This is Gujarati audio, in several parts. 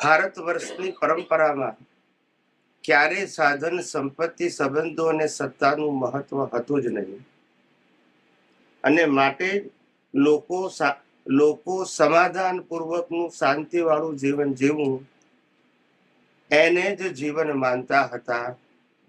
ભારત વર્ષની પરંપરામાં ક્યારે સાધન, સંપત્તિ, સંબંધો અને સત્તાનું મહત્વ હતું જ નહીં. અને માટે લોકો લોકો સમાધાન પૂર્વકનું શાંતિ વાળું જીવન જીવવું એને જ જીવન માનતા હતા.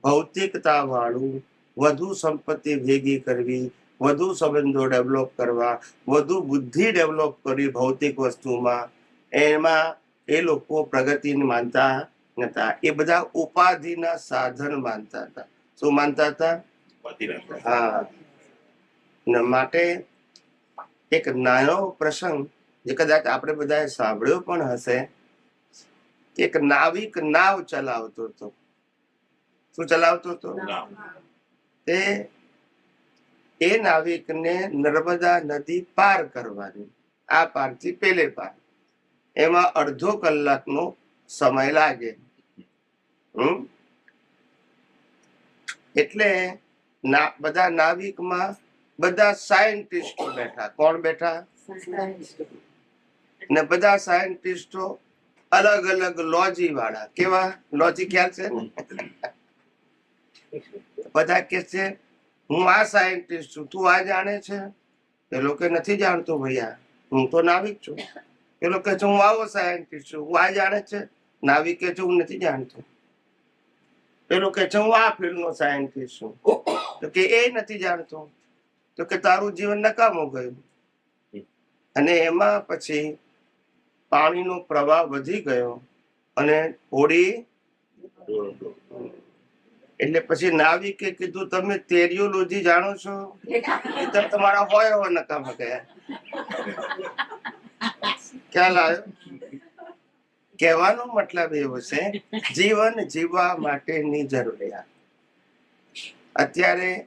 ભૌતિકતા વાળું વધુ સંપત્તિ ભેગી કરવી, વધુ સંબંધો ડેવલપ કરવા, વધુ બુદ્ધિ ડેવલપ કરવી ભૌતિક વસ્તુમાં, એમાં એ લોકો પ્રગતિને માનતા નતા. એ બધા ઉપાધિના સાધન માનતા હતા. શું માનતા હતા? હા. માટે એક નાનો પ્રસંગ જે કદાચ આપણે બધાએ સાંભળ્યો પણ હશે એક નાવિક નાવ ચલાવતો હતો. શું ચલાવતો હતો? તે એ નાવિકને નર્મદા નદી પાર કરવાની. આ પારથી પેલે પાર. એમાં અડધો કલાકનો સમય લાગે. એટલે બધા નાવિકમાં બધા સાયન્ટિસ્ટો બેઠા. કોણ બેઠા? ને બધા સાયન્ટિસ્ટો અલગ અલગ લોજી વાળા. કેવા? લોજી ખ્યાલ છે ને? બધા કે છે, હું આ સાયન્ટિસ્ટ છું. તું આ જાણે છે? એ લોકો નથી જાણતો, ભૈયા, હું તો નાવિક છું. એ લોકો છે હું આવો સાયન્ટિસ્ટ છું. હું આ જાણે છે? નાવી કે છે હું નથી જાણતો. પેલો કે છે હું આ ફિલ્ડનો સાયન્ટિસ્ટ છું. તો કે, એ નથી જાણતો. તો કે, તારું જીવન નકામું ગયું. અને એમાં પછી પાણીનો પ્રવાહ વધી ગયો અને હોડી એટલે પછી નાવિકે કીધું, તમે તેરિયોલોજી જાણો છો? એ તો તમારા હોય હોય નકામા ગયા. ખ્યાલ આવ્યો? કહેવાનો મતલબ એવો છે જીવન જીવવા માટેની જરૂરિયાત. અત્યારે